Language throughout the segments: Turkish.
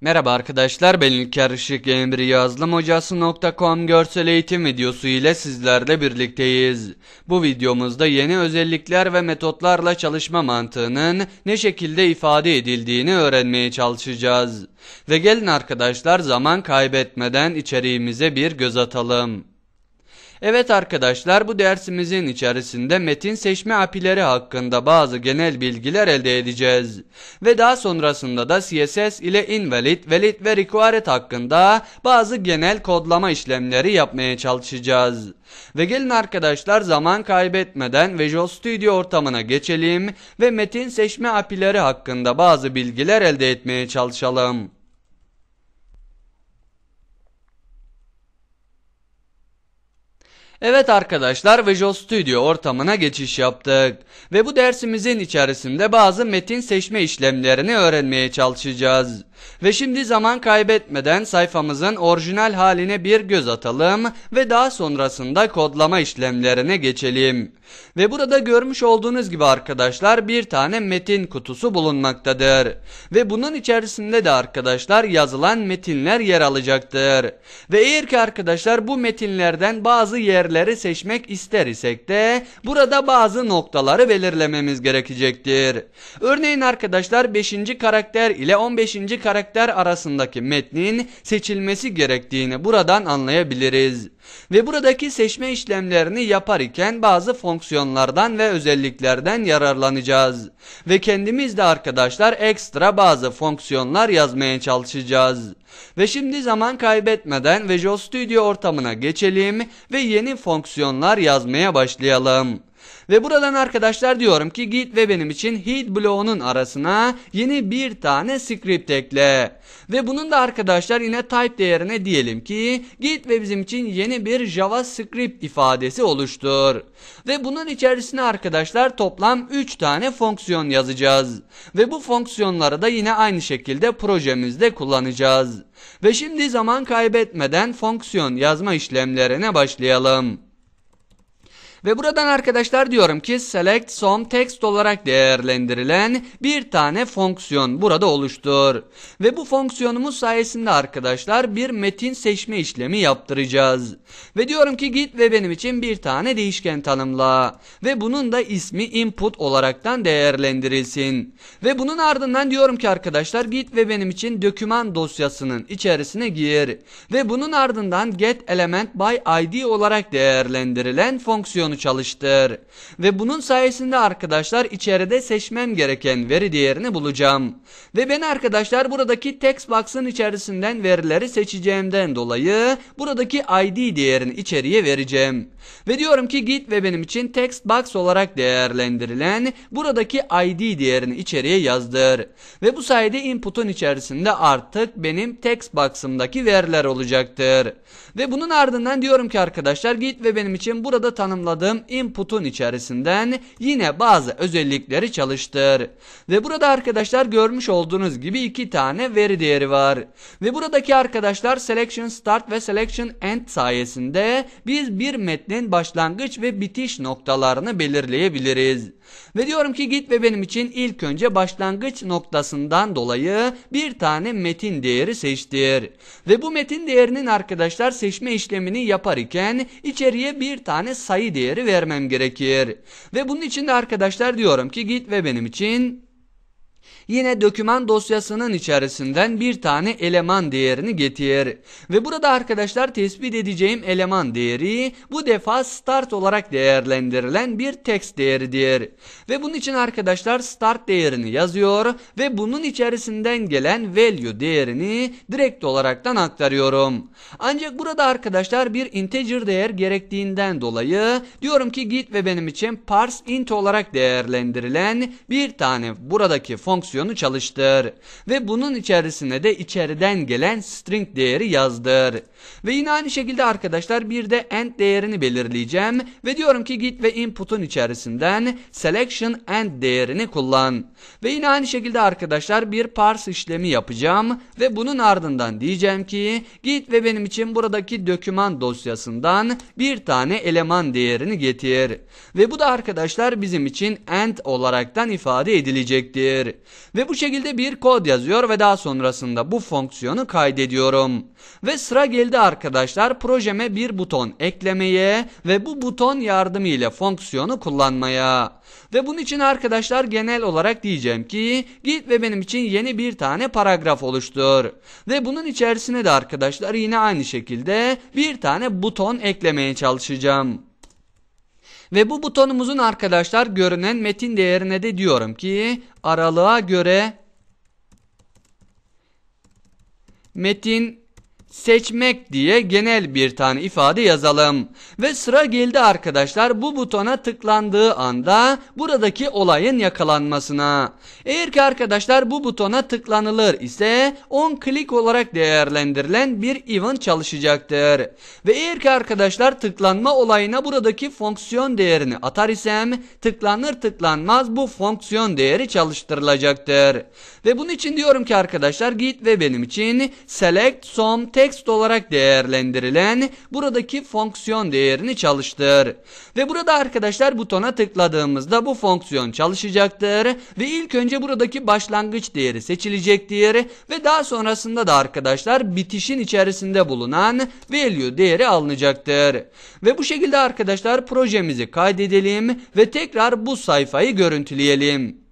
Merhaba arkadaşlar ben İlker Işık Emri Yazılım Hocası.com görsel eğitim videosu ile sizlerle birlikteyiz. Bu videomuzda yeni özellikler ve metotlarla çalışma mantığının ne şekilde ifade edildiğini öğrenmeye çalışacağız. Ve gelin arkadaşlar zaman kaybetmeden içeriğimize bir göz atalım. Evet arkadaşlar bu dersimizin içerisinde metin seçme apileri hakkında bazı genel bilgiler elde edeceğiz. Ve daha sonrasında da CSS ile invalid, valid ve required hakkında bazı genel kodlama işlemleri yapmaya çalışacağız. Ve gelin arkadaşlar zaman kaybetmeden Visual Studio ortamına geçelim ve metin seçme apileri hakkında bazı bilgiler elde etmeye çalışalım. Evet arkadaşlar Visual Studio ortamına geçiş yaptık ve bu dersimizin içerisinde bazı metin seçme işlemlerini öğrenmeye çalışacağız. Ve şimdi zaman kaybetmeden sayfamızın orijinal haline bir göz atalım ve daha sonrasında kodlama işlemlerine geçelim. Ve burada görmüş olduğunuz gibi arkadaşlar bir tane metin kutusu bulunmaktadır. Ve bunun içerisinde de arkadaşlar yazılan metinler yer alacaktır. Ve eğer ki arkadaşlar bu metinlerden bazı yerleri seçmek ister isek de burada bazı noktaları belirlememiz gerekecektir. Örneğin arkadaşlar 5. karakter ile 15. karakter arasındaki metnin seçilmesi gerektiğini buradan anlayabiliriz. Ve buradaki seçme işlemlerini yapar iken bazı fonksiyonlardan ve özelliklerden yararlanacağız. Ve kendimiz de arkadaşlar ekstra bazı fonksiyonlar yazmaya çalışacağız. Ve şimdi zaman kaybetmeden Visual Studio ortamına geçelim ve yeni fonksiyonlar yazmaya başlayalım. Ve buradan arkadaşlar diyorum ki git ve benim için head bloğunun arasına yeni bir tane script ekle. Ve bunun da arkadaşlar yine type değerine diyelim ki git ve bizim için yeni bir javascript ifadesi oluştur. Ve bunun içerisine arkadaşlar toplam 3 tane fonksiyon yazacağız. Ve bu fonksiyonları da yine aynı şekilde projemizde kullanacağız. Ve şimdi zaman kaybetmeden fonksiyon yazma işlemlerine başlayalım. Ve buradan arkadaşlar diyorum ki select some text olarak değerlendirilen bir tane fonksiyon burada oluştur. Ve bu fonksiyonumuz sayesinde arkadaşlar bir metin seçme işlemi yaptıracağız. Ve diyorum ki git ve benim için bir tane değişken tanımla. Ve bunun da ismi input olaraktan değerlendirilsin. Ve bunun ardından diyorum ki arkadaşlar git ve benim için doküman dosyasının içerisine gir. Ve bunun ardından get element by id olarak değerlendirilen fonksiyon fonksiyonu çalıştır. Ve bunun sayesinde arkadaşlar içeride seçmem gereken veri değerini bulacağım. Ve ben arkadaşlar buradaki text box'ın içerisinden verileri seçeceğimden dolayı buradaki id değerini içeriye vereceğim. Ve diyorum ki git ve benim için text box olarak değerlendirilen buradaki id değerini içeriye yazdır. Ve bu sayede input'un içerisinde artık benim text box'ımdaki veriler olacaktır. Ve bunun ardından diyorum ki arkadaşlar git ve benim için burada tanımladığım input'un içerisinden yine bazı özellikleri çalıştır. Ve burada arkadaşlar görmüş olduğunuz gibi iki tane veri değeri var. Ve buradaki arkadaşlar selection start ve selection end sayesinde biz bir metnin başlangıç ve bitiş noktalarını belirleyebiliriz. Ve diyorum ki git ve benim için ilk önce başlangıç noktasından dolayı bir tane metin değeri seçtir. Ve bu metin değerinin arkadaşlar seçme işlemini yapar iken içeriye bir tane sayı değeri vermem gerekir. Ve bunun için de arkadaşlar diyorum ki git ve benim için Yine doküman dosyasının içerisinden bir tane eleman değerini getir. Ve burada arkadaşlar tespit edeceğim eleman değeri bu defa start olarak değerlendirilen bir text değeridir. Ve bunun için arkadaşlar start değerini yazıyor ve bunun içerisinden gelen value değerini direkt olaraktan aktarıyorum. Ancak burada arkadaşlar bir integer değer gerektiğinden dolayı diyorum ki git ve benim için parse int olarak değerlendirilen bir tane buradaki fonksiyonu çalıştır. Ve bunun içerisine de içeriden gelen string değeri yazdır. Ve yine aynı şekilde arkadaşlar bir de end değerini belirleyeceğim. Ve diyorum ki git ve input'un içerisinden selection end değerini kullan. Ve yine aynı şekilde arkadaşlar bir parse işlemi yapacağım. Ve bunun ardından diyeceğim ki git ve benim için buradaki doküman dosyasından bir tane eleman değerini getir. Ve bu da arkadaşlar bizim için end olaraktan ifade edilecektir. Ve bu şekilde bir kod yazıyor ve daha sonrasında bu fonksiyonu kaydediyorum. Ve sıra geldi arkadaşlar projeme bir buton eklemeye ve bu buton yardımıyla fonksiyonu kullanmaya. Ve bunun için arkadaşlar genel olarak diyeceğim ki git ve benim için yeni bir tane paragraf oluştur. Ve bunun içerisine de arkadaşlar yine aynı şekilde bir tane buton eklemeye çalışacağım. Ve bu butonumuzun arkadaşlar görünen metin değerine de diyorum ki aralığa göre metin seçmek diye genel bir tane ifade yazalım. Ve sıra geldi arkadaşlar bu butona tıklandığı anda buradaki olayın yakalanmasına. Eğer ki arkadaşlar bu butona tıklanılır ise 10 klik olarak değerlendirilen bir event çalışacaktır. Ve eğer ki arkadaşlar tıklanma olayına buradaki fonksiyon değerini atar isem tıklanır tıklanmaz bu fonksiyon değeri çalıştırılacaktır. Ve bunun için diyorum ki arkadaşlar git ve benim için select some text olarak değerlendirilen buradaki fonksiyon değerini çalıştır. Ve burada arkadaşlar butona tıkladığımızda bu fonksiyon çalışacaktır. Ve ilk önce buradaki başlangıç değeri seçilecektir. Ve daha sonrasında da arkadaşlar bitişin içerisinde bulunan value değeri alınacaktır. Ve bu şekilde arkadaşlar projemizi kaydedelim ve tekrar bu sayfayı görüntüleyelim.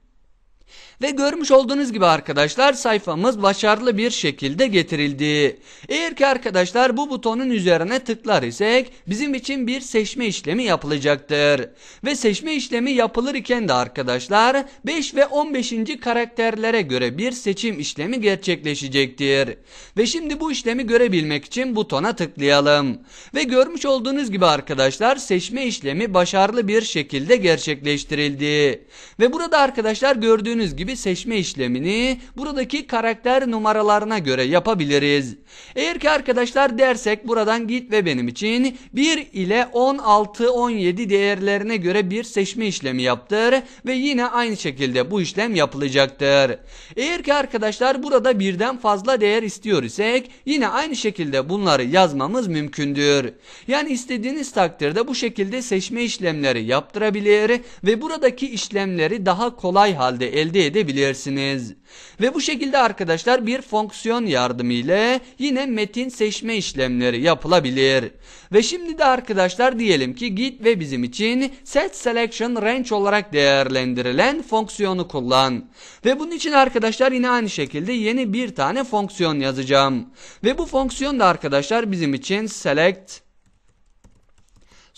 Ve görmüş olduğunuz gibi arkadaşlar sayfamız başarılı bir şekilde getirildi. Eğer ki arkadaşlar bu butonun üzerine tıklar isek bizim için bir seçme işlemi yapılacaktır. Ve seçme işlemi yapılır iken de arkadaşlar 5 ve 15. karakterlere göre bir seçim işlemi gerçekleşecektir. Ve şimdi bu işlemi görebilmek için butona tıklayalım. Ve görmüş olduğunuz gibi arkadaşlar seçme işlemi başarılı bir şekilde gerçekleştirildi. Ve burada arkadaşlar gördüğünüz gibi gibi seçme işlemini buradaki karakter numaralarına göre yapabiliriz. Eğer ki arkadaşlar dersek buradan git ve benim için 1 ile 16 17 değerlerine göre bir seçme işlemi yaptır ve yine aynı şekilde bu işlem yapılacaktır. Eğer ki arkadaşlar burada birden fazla değer istiyor isek yine aynı şekilde bunları yazmamız mümkündür. Yani istediğiniz takdirde bu şekilde seçme işlemleri yaptırabilir ve buradaki işlemleri daha kolay halde elde edebilirsiniz edebilirsiniz. Ve bu şekilde arkadaşlar bir fonksiyon yardımıyla yine metin seçme işlemleri yapılabilir. Ve şimdi de arkadaşlar diyelim ki git ve bizim için set selection range olarak değerlendirilen fonksiyonu kullan. Ve bunun için arkadaşlar yine aynı şekilde yeni bir tane fonksiyon yazacağım. Ve bu fonksiyon da arkadaşlar bizim için select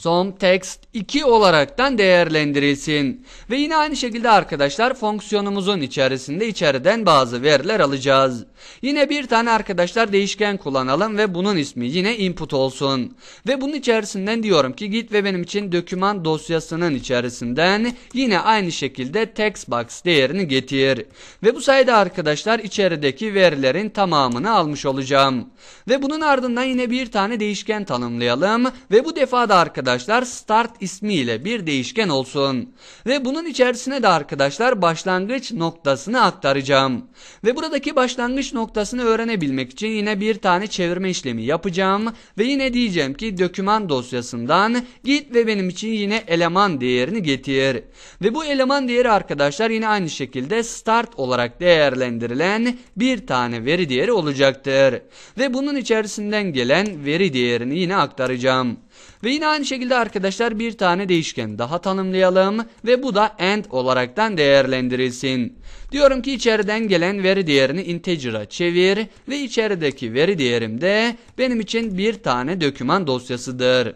Som text 2 olaraktan değerlendirilsin. Ve yine aynı şekilde arkadaşlar fonksiyonumuzun içerisinde içeriden bazı veriler alacağız. Yine bir tane arkadaşlar değişken kullanalım ve bunun ismi yine input olsun. Ve bunun içerisinden diyorum ki git ve benim için doküman dosyasının içerisinden yine aynı şekilde text box değerini getir. Ve bu sayede arkadaşlar içerideki verilerin tamamını almış olacağım. Ve bunun ardından yine bir tane değişken tanımlayalım ve bu defa da arkadaşlar arkadaşlar start ismiyle bir değişken olsun. Ve bunun içerisine de arkadaşlar başlangıç noktasını aktaracağım. Ve buradaki başlangıç noktasını öğrenebilmek için yine bir tane çevirme işlemi yapacağım. Ve yine diyeceğim ki doküman dosyasından git ve benim için yine eleman değerini getir. Ve bu eleman değeri arkadaşlar yine aynı şekilde start olarak değerlendirilen bir tane veri değeri olacaktır. Ve bunun içerisinden gelen veri değerini yine aktaracağım. Ve yine aynı şekilde arkadaşlar bir tane değişken daha tanımlayalım ve bu da end olaraktan değerlendirilsin. Diyorum ki içeriden gelen veri değerini integer'a çevir ve içerideki veri değerim de benim için bir tane doküman dosyasıdır.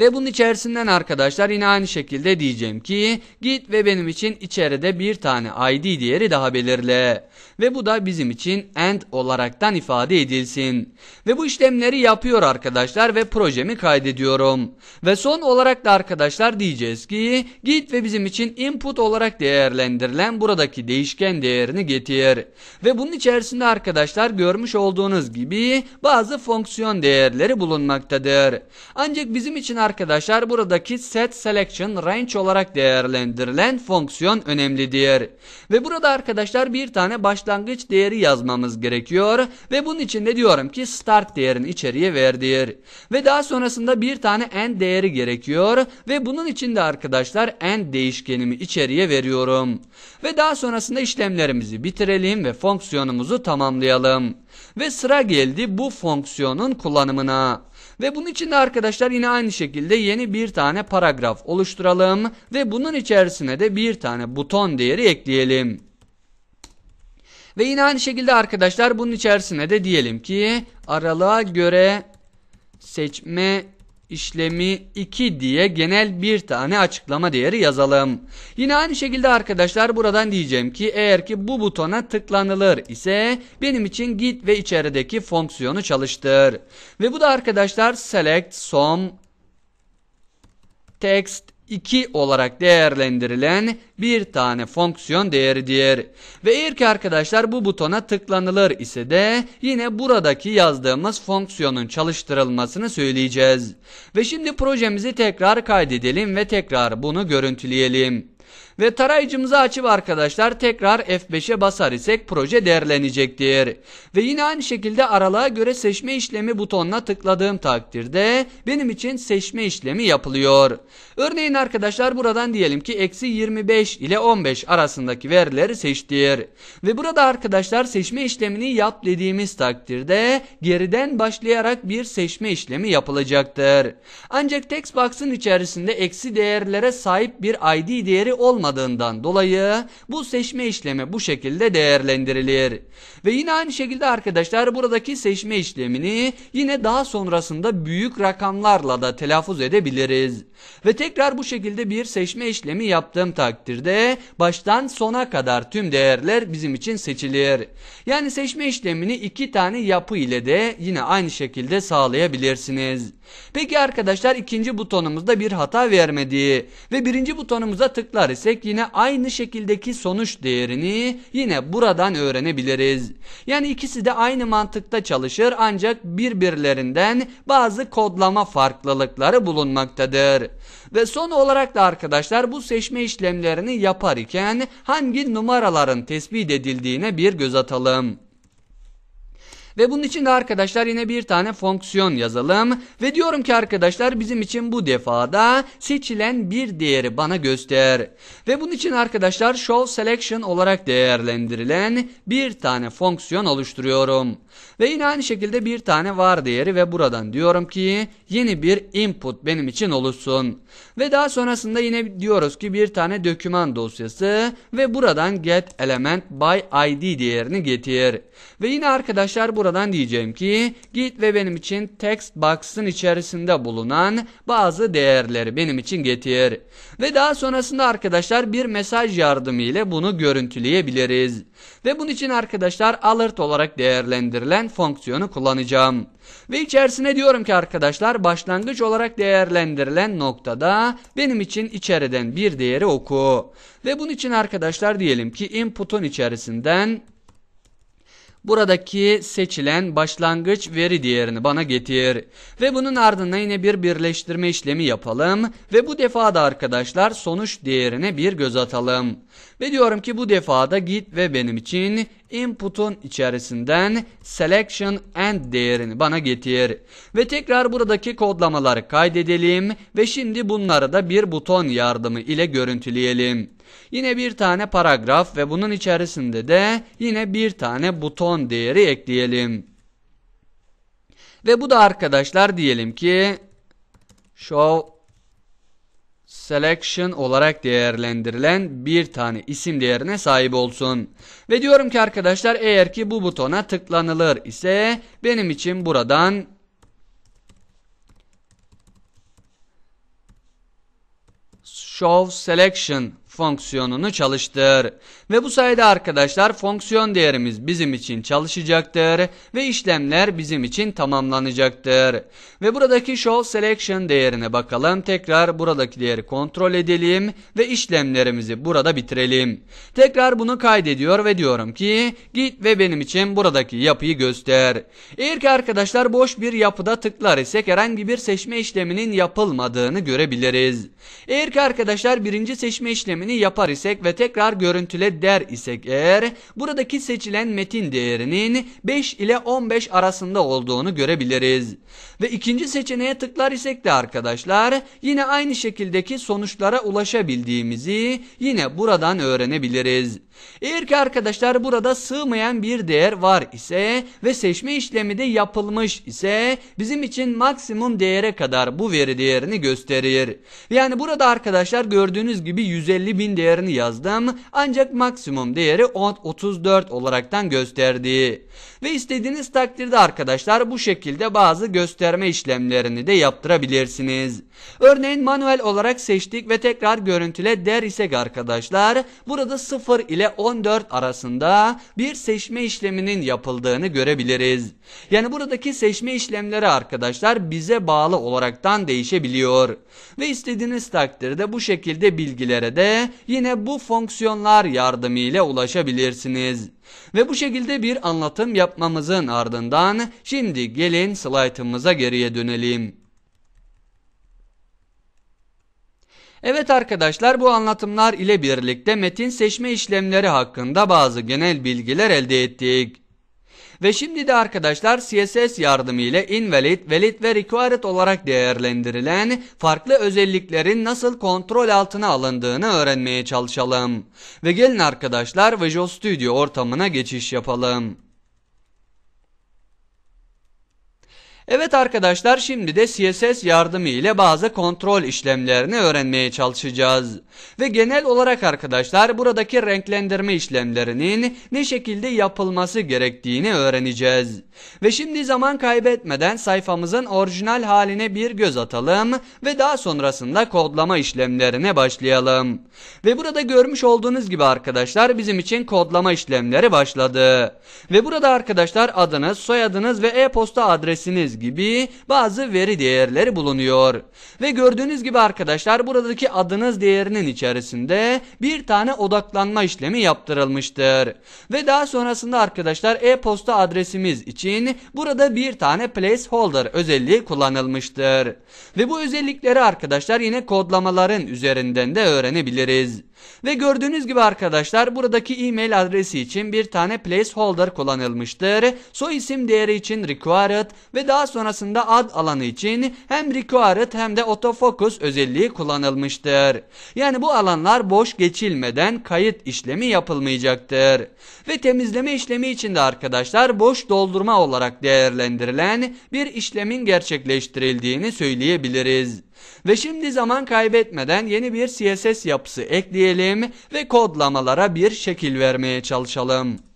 Ve bunun içerisinden arkadaşlar yine aynı şekilde diyeceğim ki git ve benim için içeride bir tane id değeri daha belirle. Ve bu da bizim için end olaraktan ifade edilsin. Ve bu işlemleri yapıyor arkadaşlar ve projemi kaydediyorum. Ve son olarak da arkadaşlar diyeceğiz ki git ve bizim için input olarak değerlendirilen buradaki değişken değerini getir. Ve bunun içerisinde arkadaşlar görmüş olduğunuz gibi bazı fonksiyon değerleri bulunmaktadır. Ancak bizim için buradaki set selection range olarak değerlendirilen fonksiyon önemlidir. Ve burada arkadaşlar bir tane başlangıç değeri yazmamız gerekiyor. Ve bunun için de diyorum ki start değerini içeriye verdir. Ve daha sonrasında bir tane end değeri gerekiyor. Ve bunun için de arkadaşlar end değişkenimi içeriye veriyorum. Ve daha sonrasında işlemlerimizi bitirelim ve fonksiyonumuzu tamamlayalım. Ve sıra geldi bu fonksiyonun kullanımına. Ve bunun için de arkadaşlar yine aynı şekilde yeni bir tane paragraf oluşturalım ve bunun içerisine de bir tane buton değeri ekleyelim. Ve yine aynı şekilde arkadaşlar bunun içerisine de diyelim ki aralığa göre seçme işlemi 2 diye genel bir tane açıklama değeri yazalım. Yine aynı şekilde arkadaşlar buradan diyeceğim ki eğer ki bu butona tıklanılır ise benim için git ve içerideki fonksiyonu çalıştır. Ve bu da arkadaşlar select some text 2 olarak değerlendirilen bir tane fonksiyon değeridir. Ve eğer ki arkadaşlar bu butona tıklanılır ise de yine buradaki yazdığımız fonksiyonun çalıştırılmasını söyleyeceğiz. Ve şimdi projemizi tekrar kaydedelim ve tekrar bunu görüntüleyelim. Ve tarayıcımızı açıp arkadaşlar tekrar F5'e basar isek proje değerlenecektir. Ve yine aynı şekilde aralığa göre seçme işlemi butonuna tıkladığım takdirde benim için seçme işlemi yapılıyor. Örneğin arkadaşlar buradan diyelim ki eksi 25 ile 15 arasındaki verileri seçtir. Ve burada arkadaşlar seçme işlemini yap dediğimiz takdirde geriden başlayarak bir seçme işlemi yapılacaktır. Ancak text box'ın içerisinde eksi değerlere sahip bir ID değeri olmadığından dolayı bu seçme işlemi bu şekilde değerlendirilir. Ve yine aynı şekilde arkadaşlar buradaki seçme işlemini yine daha sonrasında büyük rakamlarla da telaffuz edebiliriz. Ve tekrar bu şekilde bir seçme işlemi yaptığım takdirde baştan sona kadar tüm değerler bizim için seçilir. Yani seçme işlemini iki tane yapı ile de yine aynı şekilde sağlayabilirsiniz. Peki arkadaşlar ikinci butonumuzda bir hata vermedi ve birinci butonumuza tıklar isek yine aynı şekildeki sonuç değerini yine buradan öğrenebiliriz. Yani ikisi de aynı mantıkta çalışır ancak birbirlerinden bazı kodlama farklılıkları bulunmaktadır. Ve son olarak da arkadaşlar bu seçme işlemlerini yapar iken hangi numaraların tespit edildiğine bir göz atalım. Ve bunun için de arkadaşlar yine bir tane fonksiyon yazalım. Ve diyorum ki arkadaşlar bizim için bu defada seçilen bir değeri bana göster. Ve bunun için arkadaşlar show selection olarak değerlendirilen bir tane fonksiyon oluşturuyorum. Ve yine aynı şekilde bir tane var değeri ve buradan diyorum ki yeni bir input benim için oluşsun. Ve daha sonrasında yine diyoruz ki bir tane doküman dosyası ve buradan get element by id değerini getir. Ve yine arkadaşlar buradan diyeceğim ki git ve benim için text box'ın içerisinde bulunan bazı değerleri benim için getir. Ve daha sonrasında arkadaşlar bir mesaj yardımı ile bunu görüntüleyebiliriz. Ve bunun için arkadaşlar alert olarak değerlendirilen fonksiyonu kullanacağım. Ve içerisine diyorum ki arkadaşlar başlangıç olarak değerlendirilen noktada benim için içeriden bir değeri oku. Ve bunun için arkadaşlar diyelim ki input'un içerisinden buradaki seçilen başlangıç veri değerini bana getir. Ve bunun ardından yine bir birleştirme işlemi yapalım. Ve bu defa da arkadaşlar sonuç değerine bir göz atalım. Ve diyorum ki bu defa da git ve benim için input'un içerisinden selection and değerini bana getir. Ve tekrar buradaki kodlamaları kaydedelim ve şimdi bunları da bir buton yardımı ile görüntüleyelim. Yine bir tane paragraf ve bunun içerisinde de yine bir tane buton değeri ekleyelim. Ve bu da arkadaşlar diyelim ki show selection olarak değerlendirilen bir tane isim değerine sahip olsun. Ve diyorum ki arkadaşlar eğer ki bu butona tıklanılır ise benim için buradan show selection fonksiyonunu çalıştır. Ve bu sayede arkadaşlar fonksiyon değerimiz bizim için çalışacaktır ve işlemler bizim için tamamlanacaktır. Ve buradaki show selection değerine bakalım. Tekrar buradaki değeri kontrol edelim ve işlemlerimizi burada bitirelim. Tekrar bunu kaydediyor ve diyorum ki git ve benim için buradaki yapıyı göster. Eğer ki arkadaşlar boş bir yapıda tıklar isek herhangi bir seçme işleminin yapılmadığını görebiliriz. Eğer ki arkadaşlar birinci seçme işlemini yapar isek ve tekrar görüntüle der isek eğer buradaki seçilen metin değerinin 5 ile 15 arasında olduğunu görebiliriz. Ve ikinci seçeneğe tıklar isek de arkadaşlar yine aynı şekildeki sonuçlara ulaşabildiğimizi yine buradan öğrenebiliriz. Eğer ki arkadaşlar burada sığmayan bir değer var ise ve seçme işlemi de yapılmış ise bizim için maksimum değere kadar bu veri değerini gösterir. Yani burada arkadaşlar gördüğünüz gibi 150 bin değerini yazdım ancak maksimum değeri 34 olaraktan gösterdi. Ve istediğiniz takdirde arkadaşlar bu şekilde bazı gösterme işlemlerini de yaptırabilirsiniz. Örneğin manuel olarak seçtik ve tekrar görüntüle der isek arkadaşlar burada 0 ile 14 arasında bir seçme işleminin yapıldığını görebiliriz. Yani buradaki seçme işlemleri arkadaşlar bize bağlı olaraktan değişebiliyor. Ve istediğiniz takdirde bu şekilde bilgilere de yine bu fonksiyonlar yardımıyla ulaşabilirsiniz. Ve bu şekilde bir anlatım yapmamızın ardından şimdi gelin slaytımıza geriye dönelim. Evet arkadaşlar bu anlatımlar ile birlikte metin seçme işlemleri hakkında bazı genel bilgiler elde ettik. Ve şimdi de arkadaşlar CSS yardımıyla invalid, valid ve required olarak değerlendirilen farklı özelliklerin nasıl kontrol altına alındığını öğrenmeye çalışalım. Ve gelin arkadaşlar Visual Studio ortamına geçiş yapalım. Evet arkadaşlar şimdi de CSS yardımı ile bazı kontrol işlemlerini öğrenmeye çalışacağız. Ve genel olarak arkadaşlar buradaki renklendirme işlemlerinin ne şekilde yapılması gerektiğini öğreneceğiz. Ve şimdi zaman kaybetmeden sayfamızın orijinal haline bir göz atalım ve daha sonrasında kodlama işlemlerine başlayalım. Ve burada görmüş olduğunuz gibi arkadaşlar bizim için kodlama işlemleri başladı. Ve burada arkadaşlar adınız, soyadınız ve e-posta adresiniz gibi bazı veri değerleri bulunuyor. Ve gördüğünüz gibi arkadaşlar buradaki adınız değerinin içerisinde bir tane odaklanma işlemi yaptırılmıştır. Ve daha sonrasında arkadaşlar e-posta adresimiz için burada bir tane placeholder özelliği kullanılmıştır. Ve bu özellikleri arkadaşlar yine kodlamaların üzerinden de öğrenebiliriz. Ve gördüğünüz gibi arkadaşlar buradaki e-mail adresi için bir tane placeholder kullanılmıştır. Soy isim değeri için required ve daha sonrasında ad alanı için hem required hem de autofocus özelliği kullanılmıştır. Yani bu alanlar boş geçilmeden kayıt işlemi yapılmayacaktır. Ve temizleme işlemi için de arkadaşlar boş doldurma olarak değerlendirilen bir işlemin gerçekleştirildiğini söyleyebiliriz. Ve şimdi zaman kaybetmeden yeni bir CSS yapısı ekleyelim ve kodlamalara bir şekil vermeye çalışalım.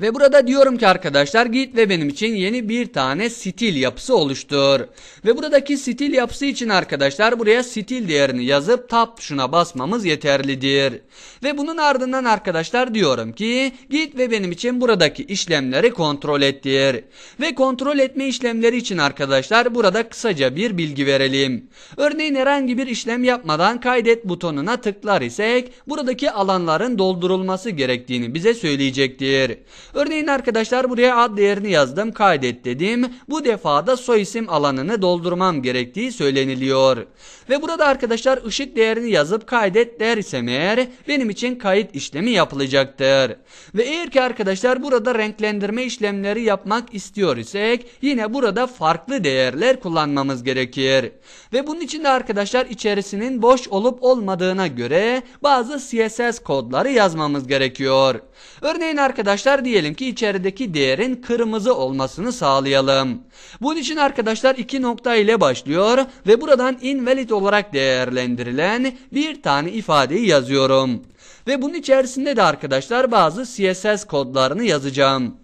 Ve burada diyorum ki arkadaşlar git ve benim için yeni bir tane stil yapısı oluştur. Ve buradaki stil yapısı için arkadaşlar buraya stil değerini yazıp tab tuşuna basmamız yeterlidir. Ve bunun ardından arkadaşlar diyorum ki git ve benim için buradaki işlemleri kontrol ettir. Ve kontrol etme işlemleri için arkadaşlar burada kısaca bir bilgi verelim. Örneğin herhangi bir işlem yapmadan kaydet butonuna tıklar isek buradaki alanların doldurulması gerektiğini bize söyleyecektir. Örneğin arkadaşlar buraya ad değerini yazdım kaydet dedim. Bu defada soy isim alanını doldurmam gerektiği söyleniliyor. Ve burada arkadaşlar ışık değerini yazıp kaydet dersem eğer benim için kayıt işlemi yapılacaktır. Ve eğer ki arkadaşlar burada renklendirme işlemleri yapmak istiyor isek yine burada farklı değerler kullanmamız gerekir. Ve bunun için de arkadaşlar içerisinin boş olup olmadığına göre bazı CSS kodları yazmamız gerekiyor. Örneğin arkadaşlar diyelim ki içerideki değerin kırmızı olmasını sağlayalım. Bunun için arkadaşlar iki nokta ile başlıyor ve buradan invalid olarak değerlendirilen bir tane ifadeyi yazıyorum. Ve bunun içerisinde de arkadaşlar bazı CSS kodlarını yazacağım.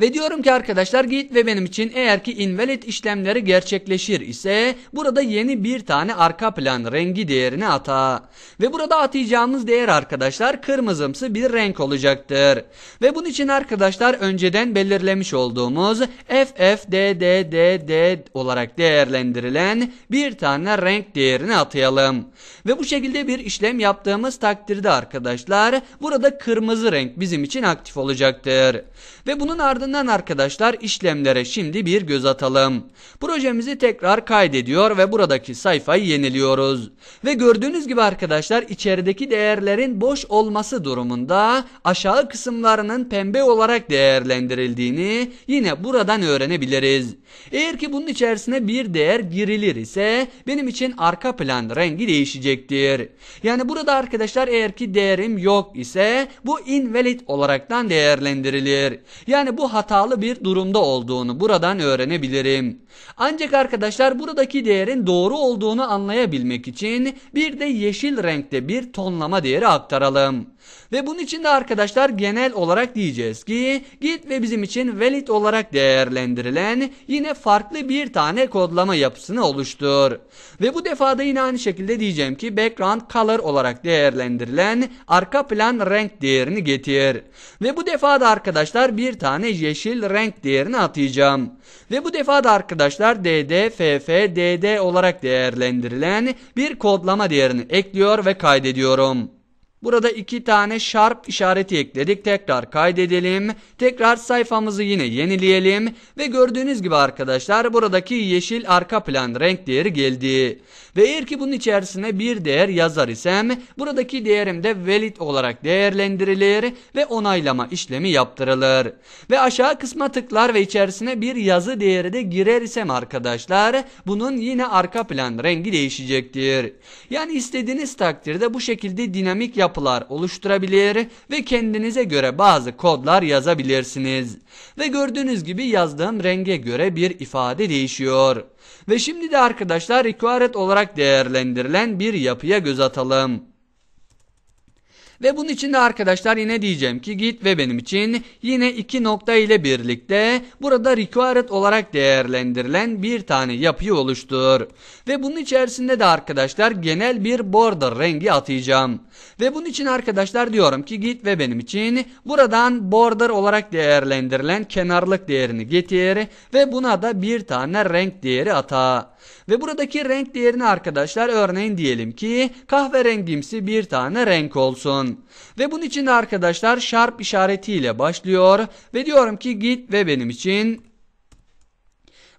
Ve diyorum ki arkadaşlar git ve benim için eğer ki invalid işlemleri gerçekleşir ise burada yeni bir tane arka plan rengi değerini ata. Ve burada atayacağımız değer arkadaşlar kırmızımsı bir renk olacaktır. Ve bunun için arkadaşlar önceden belirlemiş olduğumuz FFDDDD olarak değerlendirilen bir tane renk değerini atayalım. Ve bu şekilde bir işlem yaptığımız takdirde arkadaşlar burada kırmızı renk bizim için aktif olacaktır. Ve bunun ardından arkadaşlar işlemlere şimdi bir göz atalım. Projemizi tekrar kaydediyor ve buradaki sayfayı yeniliyoruz. Ve gördüğünüz gibi arkadaşlar içerideki değerlerin boş olması durumunda aşağı kısımlarının pembe olarak değerlendirildiğini yine buradan öğrenebiliriz. Eğer ki bunun içerisine bir değer girilir ise benim için arka plan rengi değişecektir. Yani burada arkadaşlar eğer ki değerim yok ise bu invalid olaraktan değerlendirilir. Yani bu hatalı bir durumda olduğunu buradan öğrenebilirim. Ancak arkadaşlar buradaki değerin doğru olduğunu anlayabilmek için bir de yeşil renkte bir tonlama değeri aktaralım. Ve bunun için de arkadaşlar genel olarak diyeceğiz ki git ve bizim için valid olarak değerlendirilen yine farklı bir tane kodlama yapısını oluştur. Ve bu defada yine aynı şekilde diyeceğim ki background color olarak değerlendirilen arka plan renk değerini getir. Ve bu defada arkadaşlar bir tane yeşil renk değerini atayacağım. Ve bu defada arkadaşlar dd, ff, dd olarak değerlendirilen bir kodlama değerini ekliyor ve kaydediyorum. Burada iki tane sharp işareti ekledik. Tekrar kaydedelim. Tekrar sayfamızı yine yenileyelim. Ve gördüğünüz gibi arkadaşlar buradaki yeşil arka plan renk değeri geldi. Ve eğer ki bunun içerisine bir değer yazar isem buradaki değerim de valid olarak değerlendirilir ve onaylama işlemi yaptırılır. Ve aşağı kısma tıklar ve içerisine bir yazı değeri de girer isem arkadaşlar bunun yine arka plan rengi değişecektir. Yani istediğiniz takdirde bu şekilde dinamik yapılar oluşturabilir ve kendinize göre bazı kodlar yazabilirsiniz. Ve gördüğünüz gibi yazdığım renge göre bir ifade değişiyor. Ve şimdi de arkadaşlar required olarak değerlendirilen bir yapıya göz atalım. Ve bunun için de arkadaşlar yine diyeceğim ki git ve benim için yine iki nokta ile birlikte burada required olarak değerlendirilen bir tane yapıyı oluştur. Ve bunun içerisinde de arkadaşlar genel bir border rengi atayacağım. Ve bunun için arkadaşlar diyorum ki git ve benim için buradan border olarak değerlendirilen kenarlık değerini getir ve buna da bir tane renk değeri ata. Ve buradaki renk değerini arkadaşlar örneğin diyelim ki kahverengimsi bir tane renk olsun. Ve bunun için arkadaşlar sharp işaretiyle başlıyor ve diyorum ki git ve benim için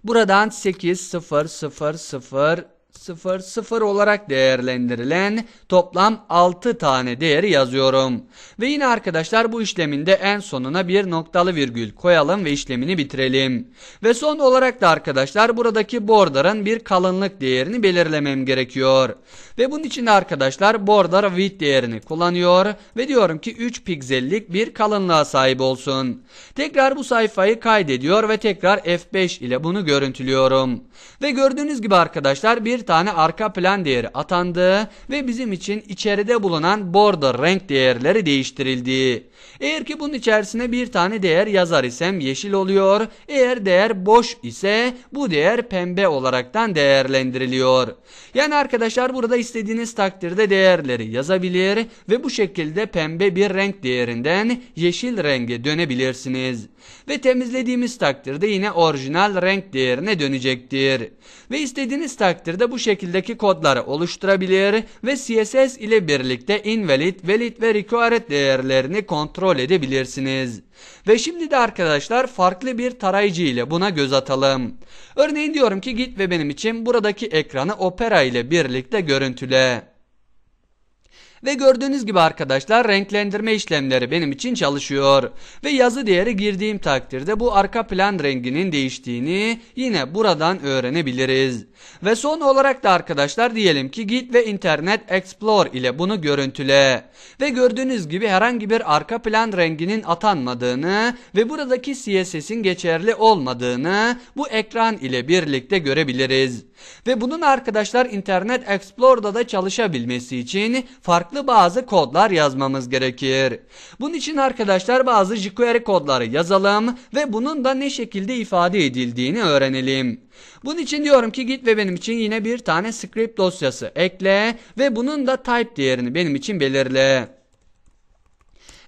buradan 8 0 0 0 0 0 olarak değerlendirilen toplam 6 tane değeri yazıyorum. Ve yine arkadaşlar bu işleminde en sonuna bir noktalı virgül koyalım ve işlemini bitirelim. Ve son olarak da arkadaşlar buradaki border'ın bir kalınlık değerini belirlemem gerekiyor. Ve bunun için de arkadaşlar border width değerini kullanıyor ve diyorum ki 3 piksellik bir kalınlığa sahip olsun. Tekrar bu sayfayı kaydediyor ve tekrar F5 ile bunu görüntülüyorum. Ve gördüğünüz gibi arkadaşlar bir tane arka plan değeri atandı ve bizim için içeride bulunan border renk değerleri değiştirildi. Eğer ki bunun içerisine bir tane değer yazar isem yeşil oluyor. Eğer değer boş ise bu değer pembe olaraktan değerlendiriliyor. Yani arkadaşlar burada istediğiniz takdirde değerleri yazabilir ve bu şekilde pembe bir renk değerinden yeşil renge dönebilirsiniz. Ve temizlediğimiz takdirde yine orijinal renk değerine dönecektir. Ve istediğiniz takdirde bu şekildeki kodları oluşturabilir ve CSS ile birlikte invalid, valid ve required değerlerini kontrol edebilirsiniz. Ve şimdi de arkadaşlar farklı bir tarayıcı ile buna göz atalım. Örneğin diyorum ki git ve benim için buradaki ekranı Opera ile birlikte görüntüle. Ve gördüğünüz gibi arkadaşlar renklendirme işlemleri benim için çalışıyor. Ve yazı değeri girdiğim takdirde bu arka plan renginin değiştiğini yine buradan öğrenebiliriz. Ve son olarak da arkadaşlar diyelim ki git ve Internet Explorer ile bunu görüntüle. Ve gördüğünüz gibi herhangi bir arka plan renginin atanmadığını ve buradaki CSS'in geçerli olmadığını bu ekran ile birlikte görebiliriz. Ve bunun arkadaşlar Internet Explorer'da da çalışabilmesi için farklı farklı bazı kodlar yazmamız gerekir. Bunun için arkadaşlar bazı jQuery kodları yazalım ve bunun da ne şekilde ifade edildiğini öğrenelim. Bunun için diyorum ki git ve benim için yine bir tane script dosyası ekle ve bunun da type değerini benim için belirle.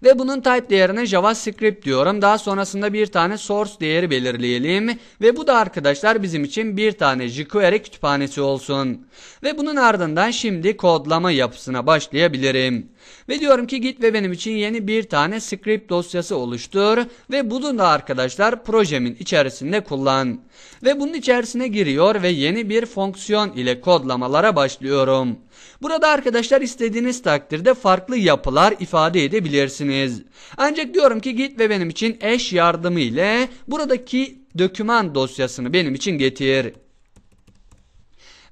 Ve bunun type değerine JavaScript diyorum. Daha sonrasında bir tane source değeri belirleyelim. Ve bu da arkadaşlar bizim için bir tane jQuery kütüphanesi olsun. Ve bunun ardından şimdi kodlama yapısına başlayabilirim. Ve diyorum ki git ve benim için yeni bir tane script dosyası oluştur. Ve bunu da arkadaşlar projemin içerisinde kullan. Ve bunun içerisine giriyor ve yeni bir fonksiyon ile kodlamalara başlıyorum. Burada arkadaşlar istediğiniz takdirde farklı yapılar ifade edebilirsiniz. Ancak diyorum ki git ve benim için eş yardımı ile buradaki doküman dosyasını benim için getir.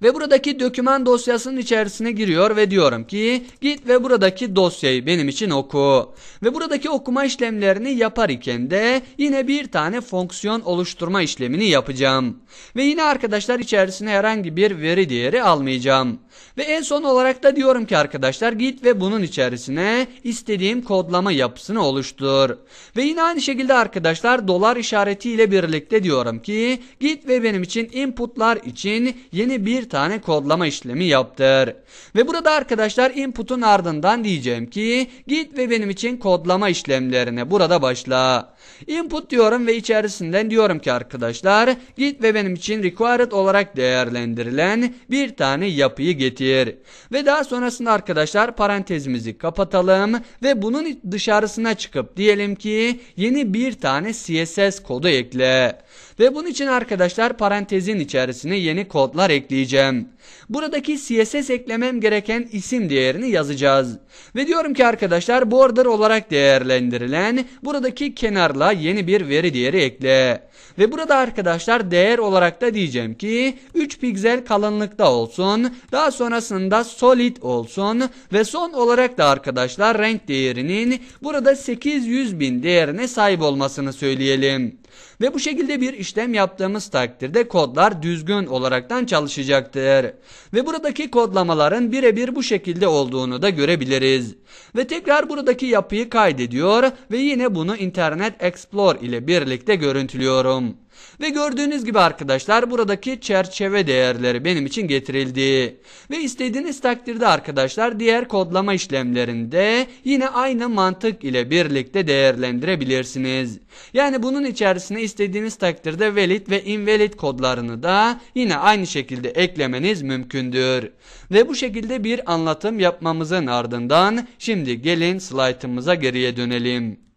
Ve buradaki doküman dosyasının içerisine giriyor ve diyorum ki git ve buradaki dosyayı benim için oku. Ve buradaki okuma işlemlerini yapar iken de yine bir tane fonksiyon oluşturma işlemini yapacağım. Ve yine arkadaşlar içerisine herhangi bir veri değeri almayacağım. Ve en son olarak da diyorum ki arkadaşlar git ve bunun içerisine istediğim kodlama yapısını oluştur. Ve yine aynı şekilde arkadaşlar dolar işareti ile birlikte diyorum ki git ve benim için inputlar için yeni tane kodlama işlemi yaptır. Ve burada arkadaşlar input'un ardından diyeceğim ki git ve benim için kodlama işlemlerine burada başla. Input diyorum ve içerisinden diyorum ki arkadaşlar git ve benim için required olarak değerlendirilen bir tane yapıyı getir. Ve daha sonrasında arkadaşlar parantezimizi kapatalım ve bunun dışarısına çıkıp diyelim ki yeni bir tane CSS kodu ekle. Ve bunun için arkadaşlar parantezin içerisine yeni kodlar ekleyeceğim. Buradaki CSS eklemem gereken isim değerini yazacağız. Ve diyorum ki arkadaşlar border olarak değerlendirilen buradaki kenarla yeni bir veri değeri ekle. Ve burada arkadaşlar değer olarak da diyeceğim ki 3 piksel kalınlıkta olsun. Daha sonrasında solid olsun. Ve son olarak da arkadaşlar renk değerinin burada 800 bin değerine sahip olmasını söyleyelim. Ve bu şekilde bir işlem yaptığımız takdirde kodlar düzgün olaraktan çalışacaktır. Ve buradaki kodlamaların birebir bu şekilde olduğunu da görebiliriz. Ve tekrar buradaki yapıyı kaydediyor ve yine bunu Internet Explorer ile birlikte görüntülüyorum. Ve gördüğünüz gibi arkadaşlar buradaki çerçeve değerleri benim için getirildi. Ve istediğiniz takdirde arkadaşlar diğer kodlama işlemlerinde yine aynı mantık ile birlikte değerlendirebilirsiniz. Yani bunun içerisine istediğiniz takdirde valid ve invalid kodlarını da yine aynı şekilde eklemeniz mümkündür. Ve bu şekilde bir anlatım yapmamızın ardından şimdi gelin slaytımıza geriye dönelim.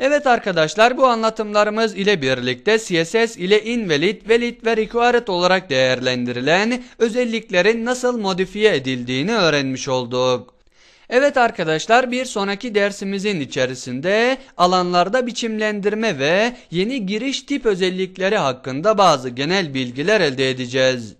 Evet arkadaşlar bu anlatımlarımız ile birlikte CSS ile invalid, valid ve required olarak değerlendirilen özelliklerin nasıl modifiye edildiğini öğrenmiş olduk. Evet arkadaşlar bir sonraki dersimizin içerisinde alanlarda biçimlendirme ve yeni giriş tip özellikleri hakkında bazı genel bilgiler elde edeceğiz.